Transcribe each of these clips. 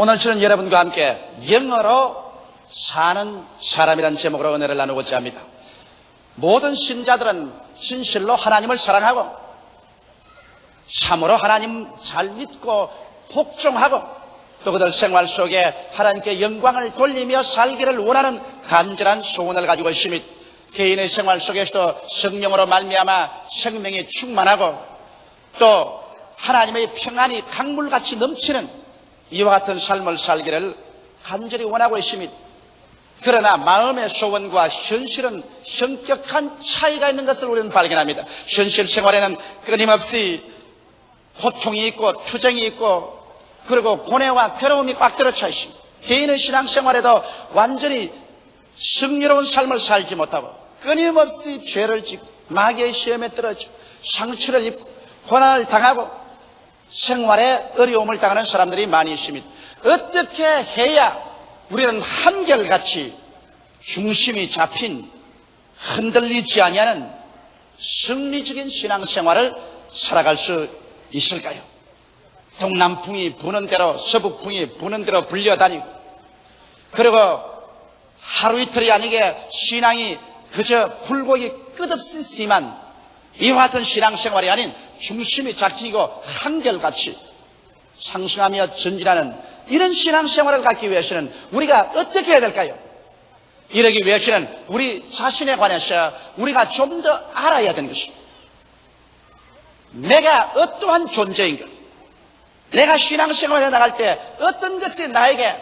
오늘 저는 여러분과 함께 영어로 사는 사람이라는 제목으로 은혜를 나누고자 합니다. 모든 신자들은 진실로 하나님을 사랑하고 참으로 하나님 잘 믿고 복종하고 또 그들 생활 속에 하나님께 영광을 돌리며 살기를 원하는 간절한 소원을 가지고 있으며 개인의 생활 속에서도 성령으로 말미암아 생명이 충만하고 또 하나님의 평안이 강물같이 넘치는 이와 같은 삶을 살기를 간절히 원하고 있습니다. 그러나 마음의 소원과 현실은 현격한 차이가 있는 것을 우리는 발견합니다. 현실 생활에는 끊임없이 고통이 있고 투쟁이 있고 그리고 고뇌와 괴로움이 꽉 들어차 있습니다. 개인의 신앙생활에도 완전히 승리로운 삶을 살지 못하고 끊임없이 죄를 짓고 마귀의 시험에 떨어지고 상처를 입고 고난을 당하고 생활에 어려움을 당하는 사람들이 많이 있습니다. 어떻게 해야 우리는 한결같이 중심이 잡힌 흔들리지 아니하는 승리적인 신앙생활을 살아갈 수 있을까요? 동남풍이 부는 대로 서북풍이 부는 대로 불려다니고 그리고 하루 이틀이 아니게 신앙이 그저 굴곡이 끝없이 심한 이와 같은 신앙생활이 아닌 중심이 잡히고 한결같이 상승하며 전진하는 이런 신앙생활을 갖기 위해서는 우리가 어떻게 해야 될까요? 이러기 위해서는 우리 자신에 관해서 우리가 좀 더 알아야 되는 것입니다. 내가 어떠한 존재인가? 내가 신앙생활에 나갈 때 어떤 것이 나에게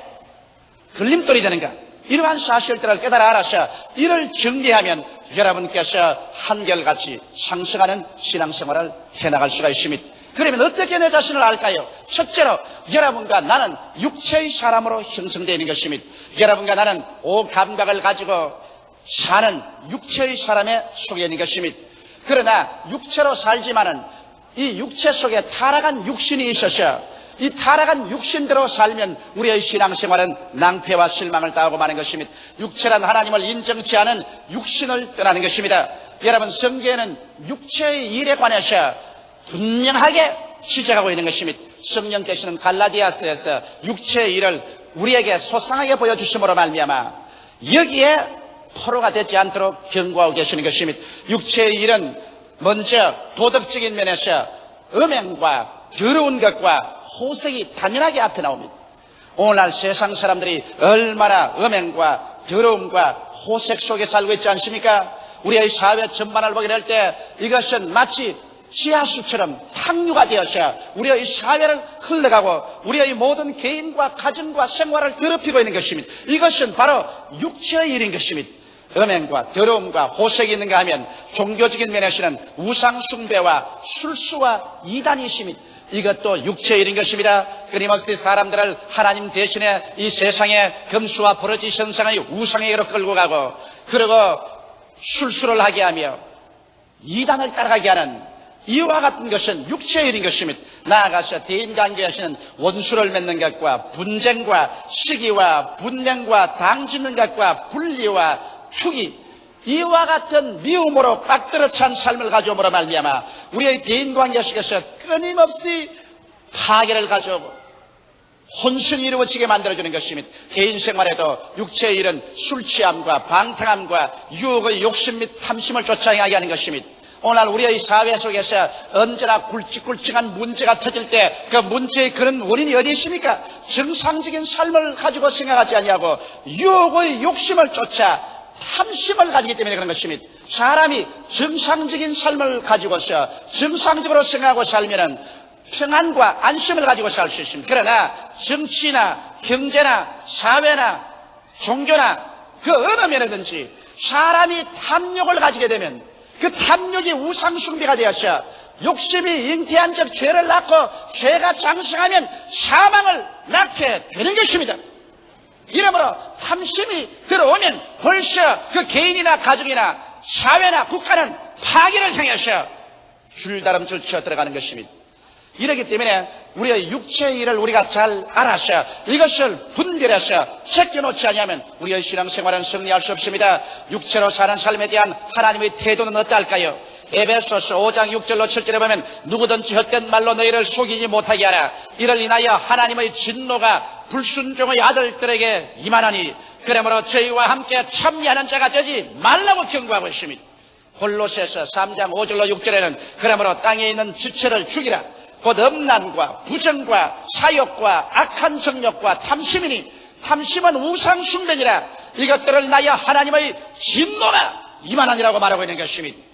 걸림돌이 되는가? 이러한 사실들을 깨달아 알아서 이를 정리하면 여러분께서 한결같이 상승하는 신앙생활을 해나갈 수가 있습니다. 그러면 어떻게 내 자신을 알까요? 첫째로 여러분과 나는 육체의 사람으로 형성되어 있는 것입니다. 여러분과 나는 오감각을 가지고 사는 육체의 사람에 속해 있는 것입니다. 그러나 육체로 살지만은 이 육체 속에 타락한 육신이 있어서 이 타락한 육신대로 살면 우리의 신앙생활은 낭패와 실망을 당하고 마는 것입니다. 육체란 하나님을 인정치 않은 육신을 떠나는 것입니다. 여러분 성경에는 육체의 일에 관해서 분명하게 지적하고 있는 것입니다. 성령께서는 갈라디아스에서 육체의 일을 우리에게 소상하게 보여주심으로 말미암아 여기에 포로가 되지 않도록 경고하고 계시는 것입니다. 육체의 일은 먼저 도덕적인 면에서 음행과 더러운 것과 호색이 당연하게 앞에 나옵니다. 오늘날 세상 사람들이 얼마나 음행과 더러움과 호색 속에 살고 있지 않습니까? 우리의 사회 전반을 보게 될 때 이것은 마치 지하수처럼 탕류가 되어서 우리의 사회를 흘러가고 우리의 모든 개인과 가정과 생활을 더럽히고 있는 것입니다. 이것은 바로 육체의 일인 것입니다. 음행과 더러움과 호색이 있는가 하면 종교적인 면에서는 우상숭배와 술수와 이단이 있습니다. 이것도 육체의 일인 것입니다. 끊임없이 사람들을 하나님 대신에 이 세상의 금수와 버러지 현상의 우상에게로 끌고 가고 그리고 술수를 하게 하며 이단을 따라가게 하는 이와 같은 것은 육체의 일인 것입니다. 나아가서 대인관계에서는 원수를 맺는 것과 분쟁과 시기와 분쟁과 당짓는 것과 분리와 투기 이와 같은 미움으로 빡들어 찬 삶을 가져오므로 말미암아 우리의 대인관계 속에서 끊임없이 파괴를 가져오고 혼선이 이루어지게 만들어주는 것입니다. 개인 생활에도 육체의 일은 술 취함과 방탕함과 유혹의 욕심 및 탐심을 쫓아 행하게 하는 것입니다. 오늘 우리의 사회 속에서 언제나 굵직굵직한 문제가 터질 때 그 문제의 그런 원인이 어디 있습니까? 정상적인 삶을 가지고 생각하지 아니하고 유혹의 욕심을 쫓아 탐심을 가지기 때문에 그런 것입니다. 사람이 정상적인 삶을 가지고서 정상적으로 생각하고 살면은 평안과 안심을 가지고 살 수 있습니다. 그러나 정치나 경제나 사회나 종교나 그 어느 면에든지 사람이 탐욕을 가지게 되면 그 탐욕이 우상숭배가 되어서 욕심이 잉태한 적 죄를 낳고 죄가 장성하면 사망을 낳게 되는 것입니다. 이러므로 탐심이 들어오면 벌써 그 개인이나 가정이나 사회나 국가는 파괴를 향해서 줄다름줄 치어 들어가는 것입니다. 이렇기 때문에 우리의 육체의 일을 우리가 잘 알아서 이것을 분별해서 제껴놓지 않으면 우리의 신앙생활은 승리할 수 없습니다. 육체로 사는 삶에 대한 하나님의 태도는 어떨까요? 에베소서 5장 6절로 7절에 보면 누구든지 헛된 말로 너희를 속이지 못하게 하라. 이를 인하여 하나님의 진노가 불순종의 아들들에게 임하나니 그러므로 저희와 함께 참여하는 자가 되지 말라고 경고하고 있습니다. 홀로새서 3장 5절로 6절에는 그러므로 땅에 있는 지체를 죽이라. 곧 음란과 부정과 사욕과 악한 정욕과 탐심이니 탐심은 우상 숭배니라. 이것들을 나여 하나님의 진노가 임하나니라고 말하고 있는 것입니다.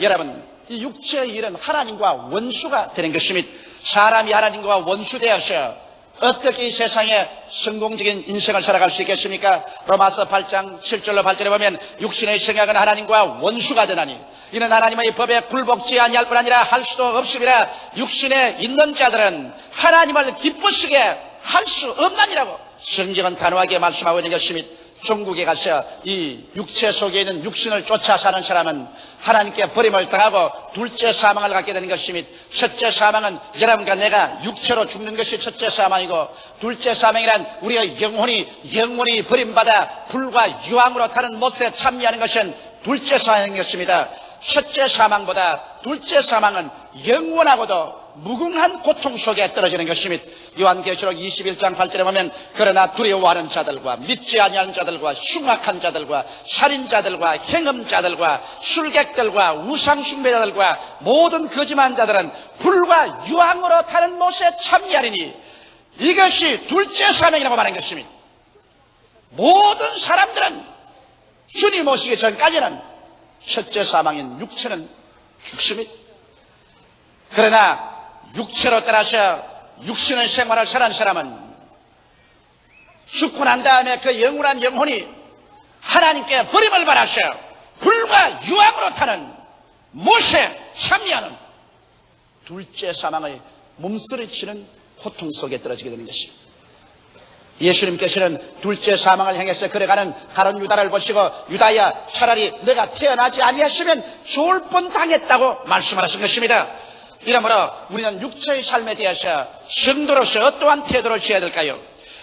여러분, 이 육체의 일은 하나님과 원수가 되는 것입니다. 사람이 하나님과 원수되어서 어떻게 이 세상에 성공적인 인생을 살아갈 수 있겠습니까? 로마서 8장 7절로 8절에 보면 육신의 생각은 하나님과 원수가 되나니 이는 하나님의 법에 굴복지 아니할 뿐 아니라 할 수도 없음이라 육신에 있는 자들은 하나님을 기쁘시게 할 수 없나니라고 성경은 단호하게 말씀하고 있는 것입니다. 중국에 가서 이 육체 속에 있는 육신을 쫓아 사는 사람은 하나님께 버림을 당하고 둘째 사망을 갖게 되는 것입니다. 첫째 사망은 여러분과 내가 육체로 죽는 것이 첫째 사망이고 둘째 사망이란 우리의 영혼이 영혼이 버림받아 불과 유황으로 타는 못에 참여하는 것은 둘째 사망이었습니다. 첫째 사망보다 둘째 사망은 영원하고도 무궁한 고통 속에 떨어지는 것입니다. 요한계시록 21장 8절에 보면 그러나 두려워하는 자들과 믿지 아니하는 자들과 흉악한 자들과 살인자들과 행음자들과 술객들과 우상숭배자들과 모든 거짓한 자들은 불과 유황으로 타는 못에 참여하리니 이것이 둘째 사명이라고 말한 것입니다. 모든 사람들은 주님 오시기 전까지는 첫째 사망인 육체는 죽습니다. 그러나 육체로 따라서 육신의 생활을 사는 사람은 죽고 난 다음에 그 영원한 영혼이 하나님께 버림을 받아서 불과 유황으로 타는 못에 참여하는 둘째 사망의 몸서리치는 고통 속에 떨어지게 되는 것입니다. 예수님께서는 둘째 사망을 향해서 걸어가는 가론 유다를 보시고 유다야 차라리 내가 태어나지 아니했으면 좋을 뻔 당했다고 말씀하신 것입니다. 이러므로 우리는 육체의 삶에 대해서 성도로서 어떠한 태도를 취해야 될까요?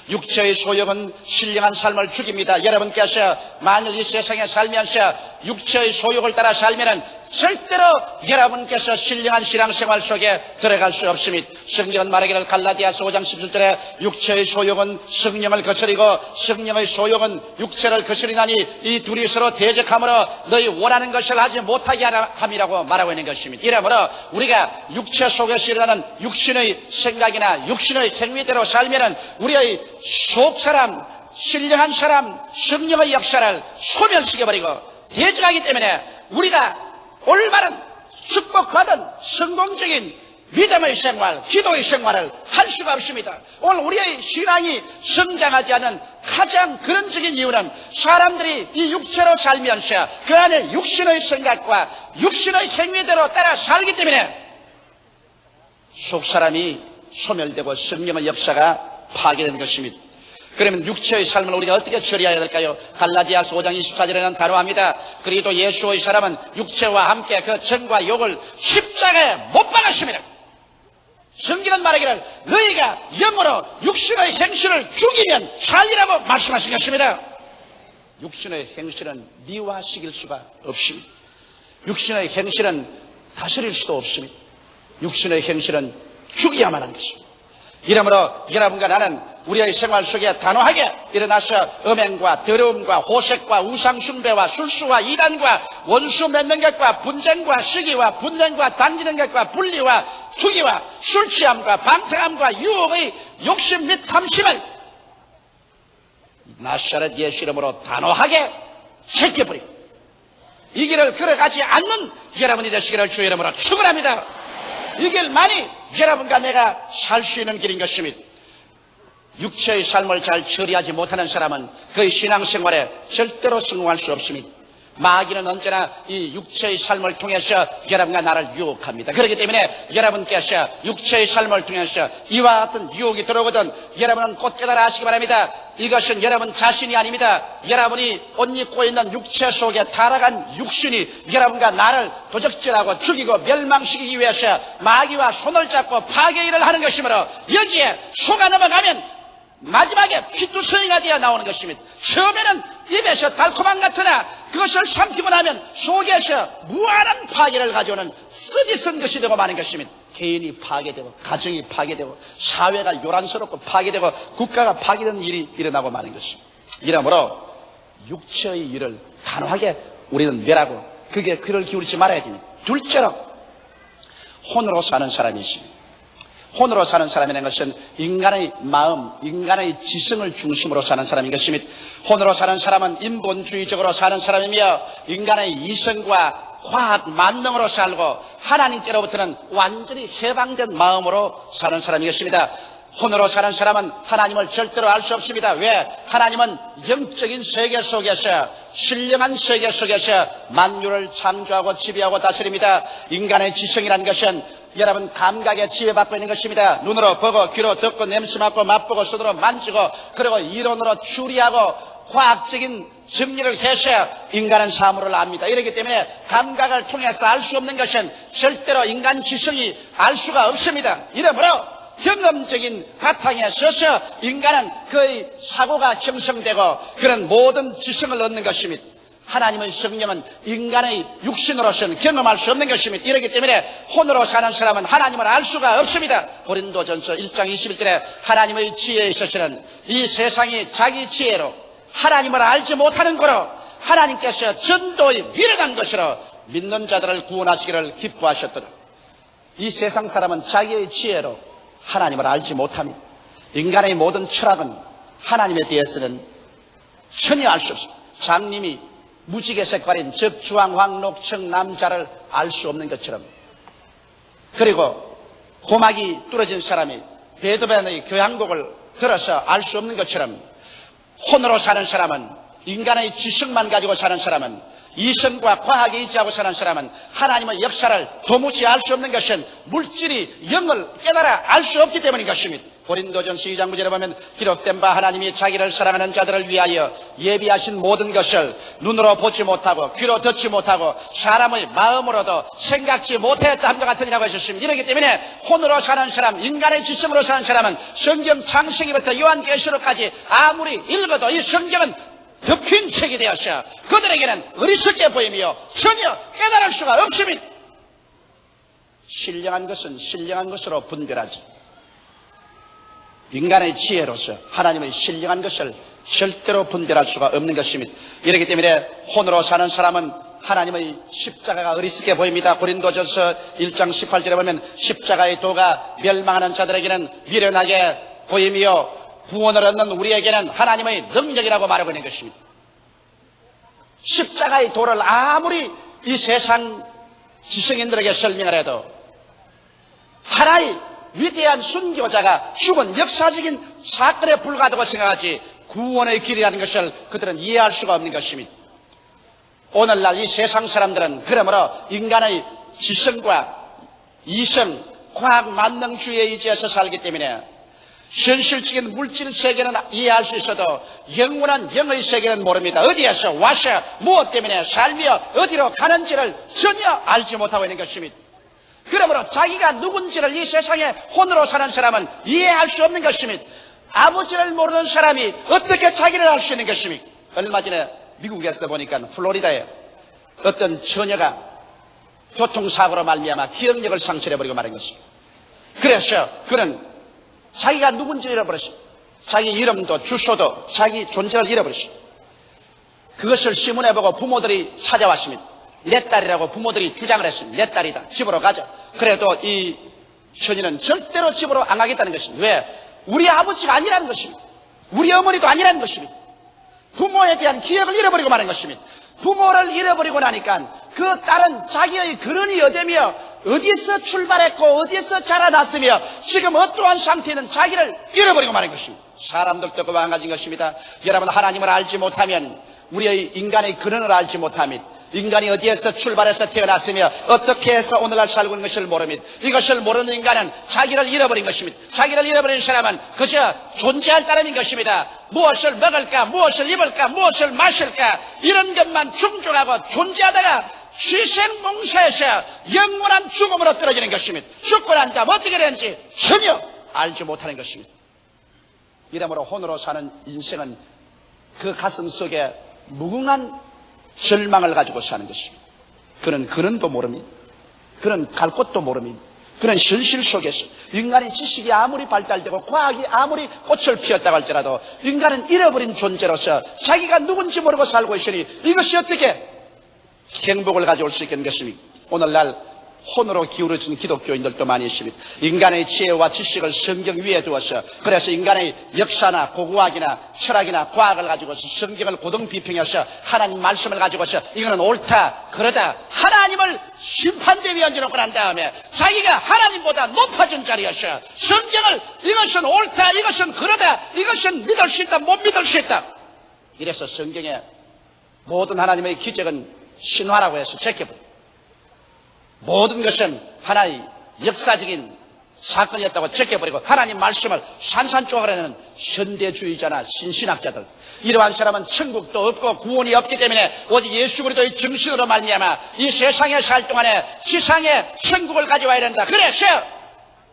육체의 소욕은 신령한 삶을 죽입니다. 여러분께서 만일 이 세상에 살면서 육체의 소욕을 따라 살면은 절대로 여러분께서 신령한 신앙생활 속에 들어갈 수 없습니다. 성경은 말하기를 갈라디아서 5장 17절에 육체의 소욕은 성령을 거스리고 성령의 소욕은 육체를 거스리나니 이 둘이 서로 대적함으로 너희 원하는 것을 하지 못하게 함이라고 말하고 있는 것입니다. 이러므로 우리가 육체 속에서 일어나는 육신의 생각이나 육신의 행위대로 살면은 우리의 속 사람, 신령한 사람, 성령의 역사를 소멸시켜버리고 대적하기 때문에 우리가 올바른 축복받은 성공적인 믿음의 생활, 기도의 생활을 할 수가 없습니다. 오늘 우리의 신앙이 성장하지 않은 가장 근원적인 이유는 사람들이 이 육체로 살면서 그 안에 육신의 생각과 육신의 행위대로 따라 살기 때문에 속 사람이 소멸되고 성령의 역사가 파괴된 것입니다. 그러면 육체의 삶을 우리가 어떻게 처리해야 될까요? 갈라디아서 5장 24절에는 다루합니다. 그리고 예수의 사람은 육체와 함께 그 정과 욕을 십자가에 못 박았습니다. 성경은 말하기를 너희가 영으로 육신의 행실을 죽이면 살리라고 말씀하신 것입니다. 육신의 행실은 미화시킬 수가 없습니다. 육신의 행실은 다스릴 수도 없습니다. 육신의 행실은 죽여야만 하는 것입니다. 이러므로 여러분과 나는 우리의 생활 속에 단호하게 일어나서 음행과 더러움과 호색과 우상숭배와 술수와 이단과 원수 맺는 것과 분쟁과 시기와 분쟁과 당기는 것과 분리와 투기와 술취함과 방탕함과 유혹의 욕심 및 탐심을 나사렛 예수 이름으로 단호하게 제껴버리고 이 길을 걸어가지 않는 여러분이 되시기를 주 이름으로 축원합니다. 이 길만이 여러분과 내가 살 수 있는 길인 것입니다. 육체의 삶을 잘 처리하지 못하는 사람은 그의 신앙생활에 절대로 성공할 수 없습니다. 마귀는 언제나 이 육체의 삶을 통해서 여러분과 나를 유혹합니다. 그렇기 때문에 여러분께서 육체의 삶을 통해서 이와 같은 유혹이 들어오거든 여러분은 곧 깨달아 하시기 바랍니다. 이것은 여러분 자신이 아닙니다. 여러분이 옷 입고 있는 육체 속에 타락한 육신이 여러분과 나를 도적질하고 죽이고 멸망시키기 위해서 마귀와 손을 잡고 파괴 일을 하는 것이므로 여기에 속아 넘어가면 마지막에 피투성이가 되어 나오는 것입니다. 처음에는 입에서 달콤한 같으나 그것을 삼키고 나면 속에서 무한한 파괴를 가져오는 쓰디쓴 것이 되고 마는 것입니다. 개인이 파괴되고 가정이 파괴되고 사회가 요란스럽고 파괴되고 국가가 파괴되는 일이 일어나고 마는 것입니다. 이러므로 육체의 일을 단호하게 우리는 멸하고 그게 그를 기울이지 말아야 됩니다. 둘째로 혼으로 사는 사람이 있습니다. 혼으로 사는 사람이라는 것은 인간의 마음, 인간의 지성을 중심으로 사는 사람인 것입니다. 혼으로 사는 사람은 인본주의적으로 사는 사람이며 인간의 이성과 과학 만능으로 살고 하나님께로부터는 완전히 해방된 마음으로 사는 사람인 것입니다. 혼으로 사는 사람은 하나님을 절대로 알 수 없습니다. 왜? 하나님은 영적인 세계 속에서 신령한 세계 속에서 만유를 창조하고 지배하고 다스립니다. 인간의 지성이라는 것은 여러분 감각에 지배받고 있는 것입니다. 눈으로 보고 귀로 듣고 냄새 맡고 맛보고 손으로 만지고 그리고 이론으로 추리하고 과학적인 정리를 해서 인간은 사물을 압니다. 이렇기 때문에 감각을 통해서 알 수 없는 것은 절대로 인간 지성이 알 수가 없습니다. 이러므로 경험적인 바탕에 서서 인간은 그의 사고가 형성되고 그런 모든 지성을 얻는 것입니다. 하나님의 성령은 인간의 육신으로서는 경험할 수 없는 것입니다. 이렇기 때문에 혼으로 사는 사람은 하나님을 알 수가 없습니다. 고린도전서 1장 21절에 하나님의 지혜에 있어서는 이 세상이 자기 지혜로 하나님을 알지 못하는 거로 하나님께서 전도의 미련한 것으로 믿는 자들을 구원하시기를 기뻐하셨도다. 이 세상 사람은 자기의 지혜로 하나님을 알지 못합니다. 인간의 모든 철학은 하나님에 대해서는 전혀 알 수 없습니다. 장님이 무지개 색깔인 적주황 황록청 남자를 알 수 없는 것처럼 그리고 고막이 뚫어진 사람이 베토벤의 교향곡을 들어서 알 수 없는 것처럼 혼으로 사는 사람은 인간의 지식만 가지고 사는 사람은 이성과 과학에 의지하고 사는 사람은 하나님의 역사를 도무지 알 수 없는 것은 물질이 영을 깨달아 알 수 없기 때문인 것입니다. 고린도전 12장 구절에 보면 기록된 바 하나님이 자기를 사랑하는 자들을 위하여 예비하신 모든 것을 눈으로 보지 못하고 귀로 듣지 못하고 사람의 마음으로도 생각지 못했다 함과 같으니라고 하셨습니다. 이렇기 때문에 혼으로 사는 사람, 인간의 지성으로 사는 사람은 성경 창세기부터 요한계시록까지 아무리 읽어도 이 성경은 덮인 책이 되었어 그들에게는 어리석게 보이며 전혀 깨달을 수가 없습니다. 신령한 것은 신령한 것으로 분별하지. 인간의 지혜로서 하나님의 신령한 것을 절대로 분별할 수가 없는 것입니다. 이렇기 때문에 혼으로 사는 사람은 하나님의 십자가가 어리석게 보입니다. 고린도전서 1장 18절에 보면 십자가의 도가 멸망하는 자들에게는 미련하게 보이며 구원을 얻는 우리에게는 하나님의 능력이라고 말하고 있는 것입니다. 십자가의 도를 아무리 이 세상 지성인들에게 설명을 해도 하나의 위대한 순교자가 죽은 역사적인 사건에 불과하다고 생각하지 구원의 길이라는 것을 그들은 이해할 수가 없는 것입니다. 오늘날 이 세상 사람들은 그러므로 인간의 지성과 이성, 과학 만능주의에 의지해서 살기 때문에 현실적인 물질 세계는 이해할 수 있어도 영원한 영의 세계는 모릅니다. 어디에서 와서 무엇 때문에 살며 어디로 가는지를 전혀 알지 못하고 있는 것입니다. 그러므로 자기가 누군지를 이 세상에 혼으로 사는 사람은 이해할 수 없는 것입니다. 아버지를 모르는 사람이 어떻게 자기를 알 수 있는 것입니까? 얼마 전에 미국에서 보니까 플로리다에 어떤 처녀가 교통사고로 말미암아 기억력을 상실해버리고 말한 것입니다. 그래서 그는 자기가 누군지 잃어버렸습니다. 자기 이름도 주소도 자기 존재를 잃어버렸습니다. 그것을 신문에 보고 부모들이 찾아왔습니다. 내 딸이라고 부모들이 주장을 했습니다. 내 딸이다. 집으로 가자. 그래도 이 처녀는 절대로 집으로 안 가겠다는 것입니다. 왜? 우리 아버지가 아니라는 것입니다. 우리 어머니도 아니라는 것입니다. 부모에 대한 기억을 잃어버리고 마는 것입니다. 부모를 잃어버리고 나니까 그 딸은 자기의 근원이 어디며 어디서 출발했고 어디서 자라났으며 지금 어떠한 상태는 자기를 잃어버리고 마는 것입니다. 사람들도 그와 마찬가지인 것입니다. 여러분 하나님을 알지 못하면 우리의 인간의 근원을 알지 못함이 인간이 어디에서 출발해서 태어났으며 어떻게 해서 오늘날 살고 있는 것을 모르면 이것을 모르는 인간은 자기를 잃어버린 것입니다. 자기를 잃어버린 사람은 그저 존재할 따름인 것입니다. 무엇을 먹을까, 무엇을 입을까, 무엇을 마실까 이런 것만 충족하고 존재하다가 희생봉사에서 영원한 죽음으로 떨어지는 것입니다. 죽고 난 다음 어떻게 되는지 전혀 알지 못하는 것입니다. 이러므로 혼으로 사는 인생은 그 가슴 속에 무궁한 절망을 가지고 사는 것입니다. 그는 근원도 모릅니다. 그는 갈 곳도 모릅니다. 그는 현실 속에서 인간의 지식이 아무리 발달되고 과학이 아무리 꽃을 피웠다고 할지라도 인간은 잃어버린 존재로서 자기가 누군지 모르고 살고 있으니 이것이 어떻게 행복을 가져올 수 있겠는 것입니까? 오늘날 혼으로 기울어진 기독교인들도 많이 있습니다. 인간의 지혜와 지식을 성경 위에 두어서 그래서 인간의 역사나 고고학이나 철학이나 과학을 가지고서 성경을 고등 비평해서 하나님 말씀을 가지고서 이거는 옳다 그러다 하나님을 심판대 위에 얹어놓고 난 다음에 자기가 하나님보다 높아진 자리여서 성경을 이것은 옳다 이것은 그러다 이것은 믿을 수 있다 못 믿을 수 있다 이래서 성경에 모든 하나님의 기적은 신화라고 해서 제껴버려 모든 것은 하나의 역사적인 사건이었다고 제껴버리고 하나님 말씀을 산산조각하는 현대주의자나 신신학자들. 이러한 사람은 천국도 없고 구원이 없기 때문에 오직 예수 그리스도의 정신으로 말미암아 이 세상에 살 동안에 지상에 천국을 가져와야 된다. 그래서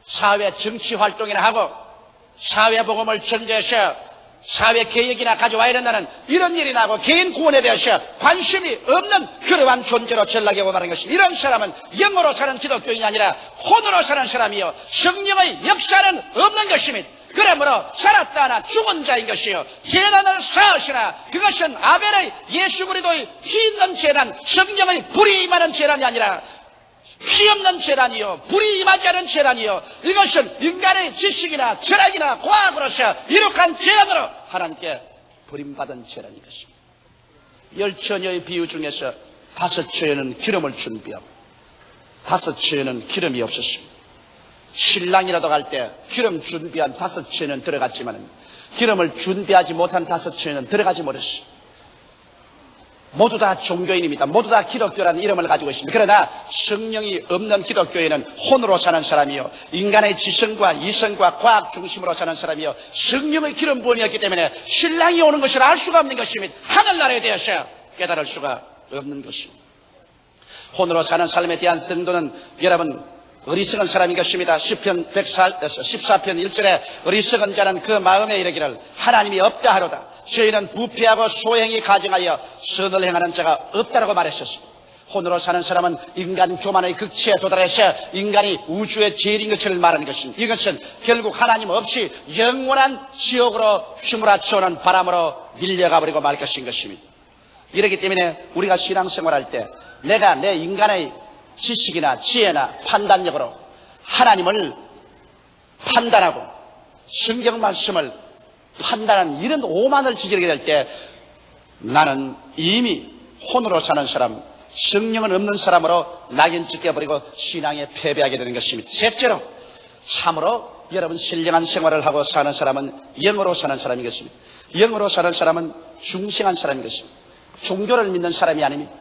사회 정치 활동이나 하고 사회 복음을 전개해서 사회 개혁이나 가져와야 된다는 이런 일이 나고 개인 구원에 대해서 관심이 없는 그러한 존재로 전락해 말하는 것입니다. 이런 사람은 영으로 사는 기독교인이 아니라 혼으로 사는 사람이요. 성령의 역사는 없는 것입니다. 그러므로 살았다 하나 죽은 자인 것이요. 재난을 쌓으시나 그것은 아벨의 예수 그리스도의 피 있는 재난, 성령의 불이 임하는 재난이 아니라 피 없는 재난이요. 불이 임하지 않은 재난이요. 이것은 인간의 지식이나 철학이나 과학으로서 이룩한 재난으로 하나님께 버림받은 재난인 것입니다. 열 처녀의 비유 중에서 다섯 처녀는 기름을 준비하고 다섯 처녀는 기름이 없었습니다. 신랑이라도 갈 때 기름 준비한 다섯 처녀는 들어갔지만 기름을 준비하지 못한 다섯 처녀는 들어가지 못했습니다. 모두 다 종교인입니다. 모두 다 기독교라는 이름을 가지고 있습니다. 그러나 성령이 없는 기독교인은 혼으로 사는 사람이요. 인간의 지성과 이성과 과학 중심으로 사는 사람이요. 성령의 기름 부음이었기 때문에 신랑이 오는 것을 알 수가 없는 것입니다. 하늘나라에 대해서 깨달을 수가 없는 것입니다. 혼으로 사는 삶에 대한 성도는 여러분 어리석은 사람인 것입니다. 10편 14편 1절에 어리석은 자는 그 마음에 이르기를 하나님이 없다 하로다. 저희는 부패하고 소행이 가정하여 선을 행하는 자가 없다라고 말했었습니다. 혼으로 사는 사람은 인간 교만의 극치에 도달해서 인간이 우주의 제일인 것을 말하는 것입니다. 이것은 결국 하나님 없이 영원한 지옥으로 휘몰아치오는 바람으로 밀려가 버리고 말 것인 것입니다. 이렇기 때문에 우리가 신앙생활할 때 내가 내 인간의 지식이나 지혜나 판단력으로 하나님을 판단하고 성경 말씀을 판단한 이런 오만을 저지르게 될 때 나는 이미 혼으로 사는 사람, 성령은 없는 사람으로 낙인 찍혀버리고 신앙에 패배하게 되는 것입니다. 셋째로 참으로 여러분 신령한 생활을 하고 사는 사람은 영으로 사는 사람인 것입니다. 영으로 사는 사람은 중생한 사람인 것입니다. 종교를 믿는 사람이 아닙니다.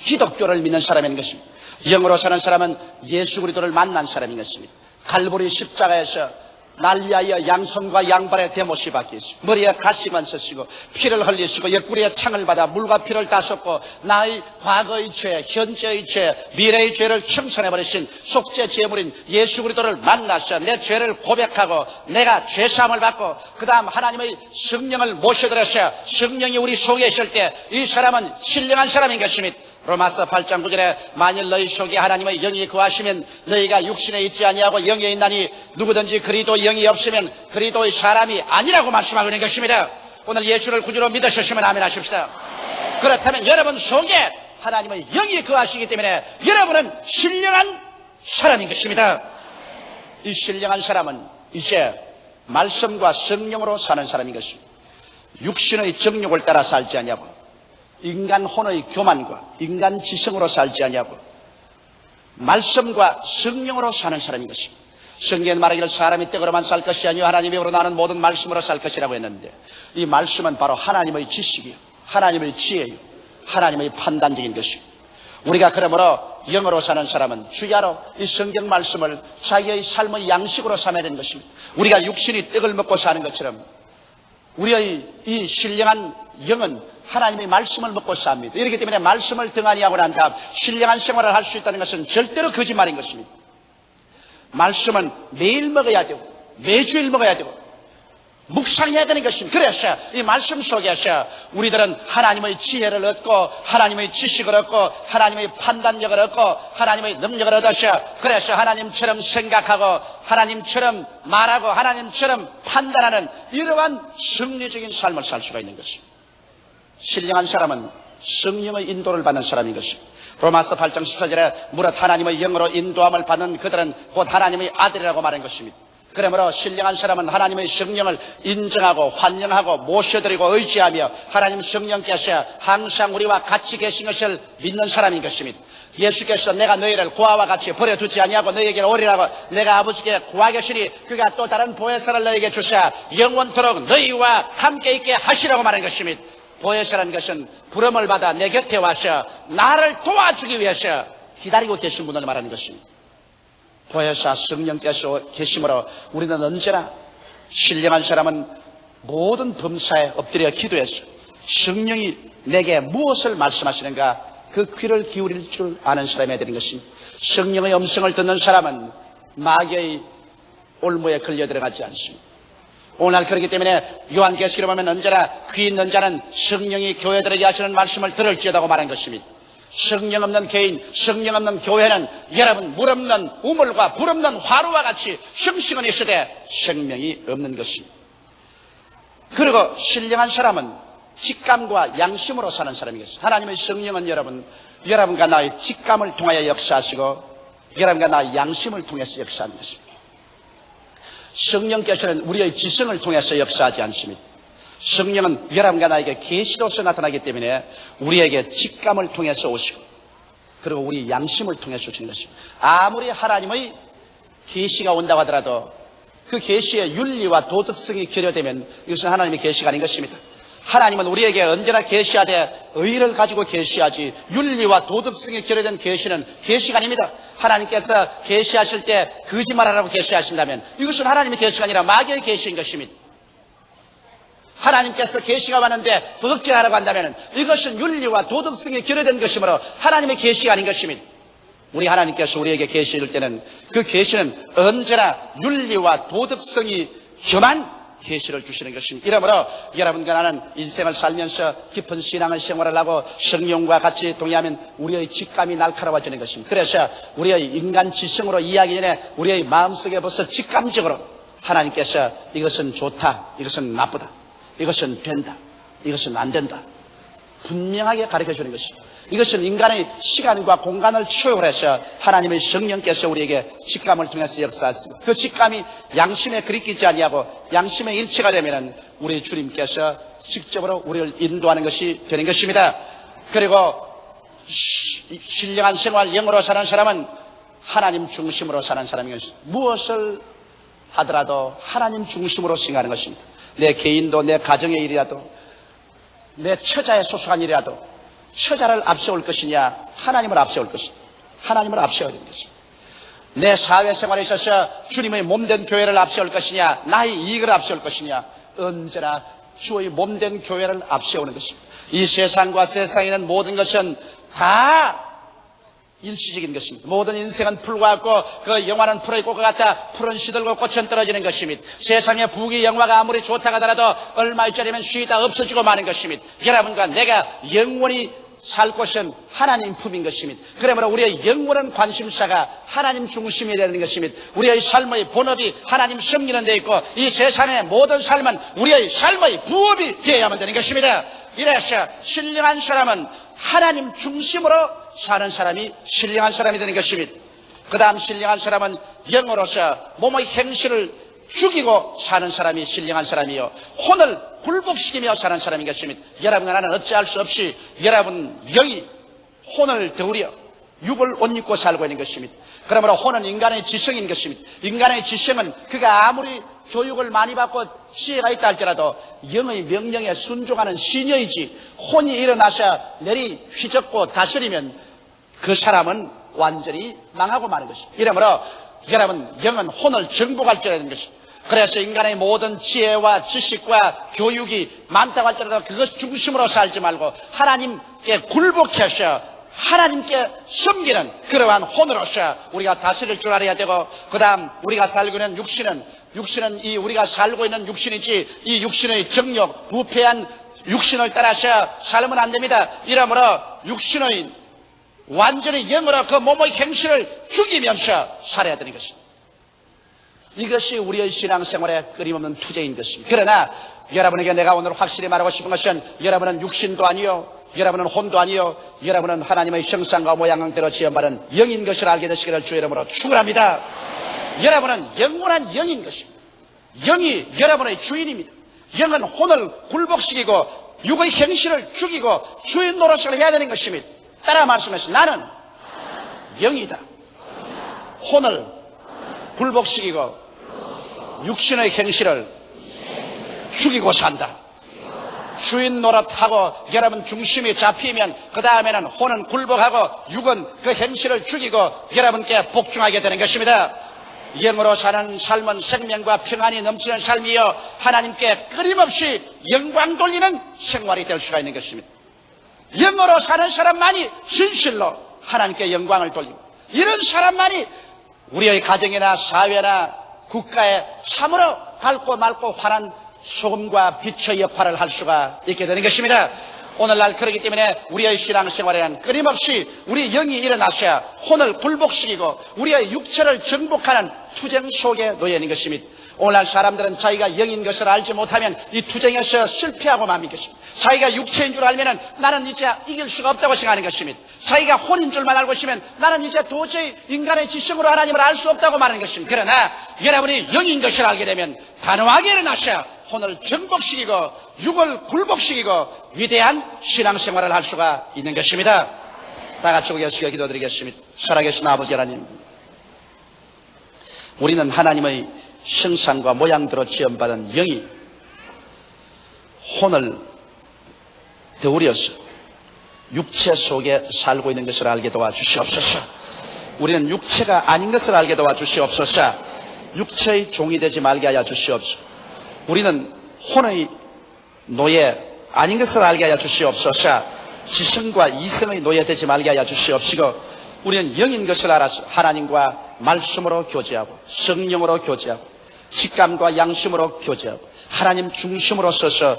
기독교를 믿는 사람인 것입니다. 영으로 사는 사람은 예수 그리스도를 만난 사람인 것입니다. 갈보리 십자가에서 날 위하여 양손과 양발에 대못이 박히시고 머리에 가시만 쓰시고 피를 흘리시고 옆구리에 창을 받아 물과 피를 따셨고 나의 과거의 죄, 현재의 죄, 미래의 죄를 청산해버리신 속죄 제물인 예수 그리스도를 만나서 내 죄를 고백하고 내가 죄사함을 받고 그 다음 하나님의 성령을 모셔들어서 성령이 우리 속에 있을 때 이 사람은 신령한 사람인 것입니다. 로마서 8장 9절에 만일 너희 속에 하나님의 영이 거하시면 너희가 육신에 있지 아니하고 영에 있나니 누구든지 그리도 영이 없으면 그리도의 사람이 아니라고 말씀하고 있는 것입니다. 오늘 예수를 구주로 믿으셨으면 아멘 하십시다. 그렇다면 여러분 속에 하나님의 영이 거하시기 때문에 여러분은 신령한 사람인 것입니다. 이 신령한 사람은 이제 말씀과 성령으로 사는 사람인 것입니다. 육신의 정욕을 따라 살지 아니하고 인간 혼의 교만과 인간 지성으로 살지 아니하고 말씀과 성령으로 사는 사람인 것입니다. 성경에 말하기를 사람이 떡으로만 살 것이 아니요 하나님의 으로 나는 모든 말씀으로 살 것이라고 했는데 이 말씀은 바로 하나님의 지식이요 하나님의 지혜요. 하나님의 판단적인 것입니다. 우리가 그러므로 영어로 사는 사람은 주야로 이 성경 말씀을 자기의 삶의 양식으로 삼아야 되는 것입니다. 우리가 육신이 떡을 먹고 사는 것처럼 우리의 이 신령한 영은 하나님의 말씀을 먹고 삽니다. 이렇기 때문에 말씀을 등한히 하고 난 다음 신령한 생활을 할 수 있다는 것은 절대로 거짓말인 것입니다. 말씀은 매일 먹어야 되고 매주일 먹어야 되고 묵상해야 되는 것입니다. 그래서 이 말씀 속에서 우리들은 하나님의 지혜를 얻고 하나님의 지식을 얻고 하나님의 판단력을 얻고 하나님의 능력을 얻어서 그래서 하나님처럼 생각하고 하나님처럼 말하고 하나님처럼 판단하는 이러한 승리적인 삶을 살 수가 있는 것입니다. 신령한 사람은 성령의 인도를 받는 사람인 것입니다. 로마서 8장 14절에 무릇 하나님의 영으로 인도함을 받는 그들은 곧 하나님의 아들이라고 말한 것입니다. 그러므로 신령한 사람은 하나님의 성령을 인정하고 환영하고 모셔드리고 의지하며 하나님 성령께서 항상 우리와 같이 계신 것을 믿는 사람인 것입니다. 예수께서 내가 너희를 고아와 같이 버려두지 아니하고 너희에게 오리라고 내가 아버지께 구하겠으니 그가 또 다른 보혜사를 너희에게 주사 영원토록 너희와 함께 있게 하시라고 말한 것입니다. 보혜사라는 것은 부름을 받아 내 곁에 와서 나를 도와주기 위해서 기다리고 계신 분을 말하는 것입니다. 보혜사 성령께서 계심으로 우리는 언제나 신령한 사람은 모든 범사에 엎드려 기도해서 성령이 내게 무엇을 말씀하시는가 그 귀를 기울일 줄 아는 사람이 되는 것입니다. 성령의 음성을 듣는 사람은 마귀의 올무에 걸려 들어가지 않습니다. 오늘 그렇기 때문에 요한계시를 보면 언제나 귀 있는 자는 성령이 교회들에게 하시는 말씀을 들을지어다고 말한 것입니다. 성령 없는 개인, 성령 없는 교회는 여러분 물 없는 우물과 불 없는 화루와 같이 형식은 있으되 생명이 없는 것입니다. 그리고 신령한 사람은 직감과 양심으로 사는 사람이겠습니다. 하나님의 성령은 여러분, 여러분과 나의 직감을 통하여 역사하시고 여러분과 나의 양심을 통해서 역사하는 것입니다. 성령께서는 우리의 지성을 통해서 역사하지 않습니다. 성령은 여러분과 나에게 계시로서 나타나기 때문에 우리에게 직감을 통해서 오시고 그리고 우리 양심을 통해서 오시는 것입니다. 아무리 하나님의 계시가 온다고 하더라도 그 계시의 윤리와 도덕성이 결여되면 이것은 하나님의 계시가 아닌 것입니다. 하나님은 우리에게 언제나 계시하되 의를 가지고 계시하지 윤리와 도덕성이 결여된 계시는 계시가 아닙니다. 하나님께서 계시하실 때 거짓말하라고 계시하신다면 이것은 하나님의 계시가 아니라 마귀의 계시인 것입니다. 하나님께서 계시가 왔는데 도덕질하라고 한다면 이것은 윤리와 도덕성이 결여된 것이므로 하나님의 계시가 아닌 것입니다. 우리 하나님께서 우리에게 계시 줄 때는 그 계시는 언제나 윤리와 도덕성이 겸한 계시를 주시는 것입니다. 이러므로 여러분과 나는 인생을 살면서 깊은 신앙의 생활을 하고 성령과 같이 동의하면 우리의 직감이 날카로워지는 것입니다. 그래서 우리의 인간 지성으로 이해하기 전에 우리의 마음속에 벌써 직감적으로 하나님께서 이것은 좋다, 이것은 나쁘다, 이것은 된다, 이것은 안 된다. 분명하게 가르쳐 주는 것입니다. 이것은 인간의 시간과 공간을 초월해서 하나님의 성령께서 우리에게 직감을 통해서 역사했습니다. 그 직감이 양심에 그리끼지 아니하고 양심의 일치가 되면 우리 주님께서 직접으로 우리를 인도하는 것이 되는 것입니다. 그리고 시- 신령한 생활 영으로 사는 사람은 하나님 중심으로 사는 사람이었습니다. 무엇을 하더라도 하나님 중심으로 생각하는 것입니다. 내 개인도 내 가정의 일이라도 내 처자에 소속한 일이라도 처자를 앞세울 것이냐 하나님을 앞세울 것이냐 하나님을 앞세워야 되는 것입니다. 내 사회생활에 있어서 주님의 몸된 교회를 앞세울 것이냐 나의 이익을 앞세울 것이냐 언제나 주의 몸된 교회를 앞세우는 것입니다. 이 세상과 세상에 있는 모든 것은 다 일시적인 것입니다. 모든 인생은 풀과 같고 그 영화는 풀의 꽃과 같다. 풀은 시들고 꽃은 떨어지는 것입니다. 세상의 부귀 영화가 아무리 좋다고 하더라도 얼마 있자리면 쉬다 없어지고 마는 것입니다. 여러분과 내가 영원히 살 곳은 하나님 품인 것입니다. 그러므로 우리의 영원한 관심사가 하나님 중심이 되는 것입니다. 우리의 삶의 본업이 하나님 승리는 데 있고 이 세상의 모든 삶은 우리의 삶의 부업이 되어야만 되는 것입니다. 이래서 신령한 사람은 하나님 중심으로 사는 사람이 신령한 사람이 되는 것입니다. 그 다음 신령한 사람은 영으로서 몸의 행실을 죽이고 사는 사람이 신령한 사람이요. 혼을 굴복시키며 사는 사람인 것입니다. 여러분과 나는 어찌할 수 없이 여러분 영이 혼을 더우려 육을 옷 입고 살고 있는 것입니다. 그러므로 혼은 인간의 지성인 것입니다. 인간의 지성은 그가 아무리 교육을 많이 받고 지혜가 있다 할지라도 영의 명령에 순종하는 시녀이지 혼이 일어나셔 내리 휘젓고 다스리면 그 사람은 완전히 망하고 마는 것입니다. 이러므로 여러분 영은 혼을 정복할 줄 아는 것입니다. 그래서 인간의 모든 지혜와 지식과 교육이 많다고 할지라도 그것 중심으로 살지 말고 하나님께 굴복하셔 하나님께 섬기는 그러한 혼으로서 우리가 다스릴 줄 알아야 되고 그 다음 우리가 살고 있는 육신은 육신은 이 우리가 살고 있는 육신이지 이 육신의 정력 부패한 육신을 따라서 살면 안 됩니다. 이러므로 육신의 완전히 영으로 그 몸의 행실을 죽이면서 살아야 되는 것입니다. 이것이 우리의 신앙생활의 끊임없는 투쟁인 것입니다. 그러나 여러분에게 내가 오늘 확실히 말하고 싶은 것은 여러분은 육신도 아니요 여러분은 혼도 아니요 여러분은 하나님의 형상과 모양대로 지어받은 영인 것을 알게 되시기를 주 이름으로 축원합니다. 여러분은 영원한 영인 것입니다. 영이 여러분의 주인입니다. 영은 혼을 굴복시키고 육의 행실을 죽이고 주인 노릇을 해야 되는 것입니다. 따라 말씀하시 나는 영이다. 혼을 굴복시키고 육신의 행실을 죽이고 산다. 주인 노릇하고 여러분 중심이 잡히면 그 다음에는 혼은 굴복하고 육은 그 행실을 죽이고 여러분께 복종하게 되는 것입니다. 영으로 사는 삶은 생명과 평안이 넘치는 삶이요 하나님께 끊임없이 영광 돌리는 생활이 될 수가 있는 것입니다. 영으로 사는 사람만이 진실로 하나님께 영광을 돌리고 이런 사람만이 우리의 가정이나 사회나 국가에 참으로 밝고 맑고 환한 소금과 빛의 역할을 할 수가 있게 되는 것입니다. 오늘날 그렇기 때문에 우리의 신앙생활에는 끊임없이 우리 영이 일어나셔야 혼을 굴복시키고 우리의 육체를 정복하는 투쟁 속에 놓여 있는 것입니다. 오늘날 사람들은 자기가 영인 것을 알지 못하면 이 투쟁에서 실패하고 맙는 것입니다. 자기가 육체인 줄 알면 나는 이제 이길 수가 없다고 생각하는 것입니다. 자기가 혼인 줄만 알고 있으면 나는 이제 도저히 인간의 지성으로 하나님을 알 수 없다고 말하는 것입니다. 그러나 여러분이 영인 것을 알게 되면 단호하게 일어나셔야 혼을 정복시키고 육을 굴복시키고 위대한 신앙생활을 할 수가 있는 것입니다. 다 같이 고개숙여 기도드리겠습니다. 살아계신 아버지 하나님 우리는 하나님의 형상과 모양대로 지음받은 영이 혼을 되우려서 육체 속에 살고 있는 것을 알게 도와주시옵소서. 우리는 육체가 아닌 것을 알게 도와주시옵소서. 육체의 종이 되지 말게 하여 주시옵소서. 우리는 혼의 노예 아닌 것을 알게 하여 주시옵소서. 지성과 이성의 노예 되지 말게 하여 주시옵시고 우리는 영인 것을 알아서 하나님과 말씀으로 교제하고 성령으로 교제하고 직감과 양심으로 교제하고 하나님 중심으로 서서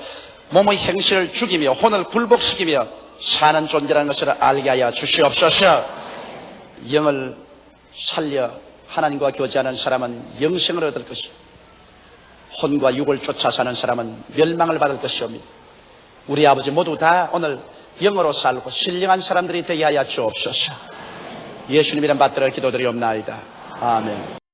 몸의 행실을 죽이며 혼을 굴복시키며 사는 존재라는 것을 알게 하여 주시옵소서 영을 살려 하나님과 교제하는 사람은 영생을 얻을 것이고 혼과 육을 쫓아 사는 사람은 멸망을 받을 것이옵니다. 우리 아버지 모두 다 오늘 영으로 살고 신령한 사람들이 되게 하여 주옵소서. 예수님 이름 받들어 기도드리옵나이다. 아멘.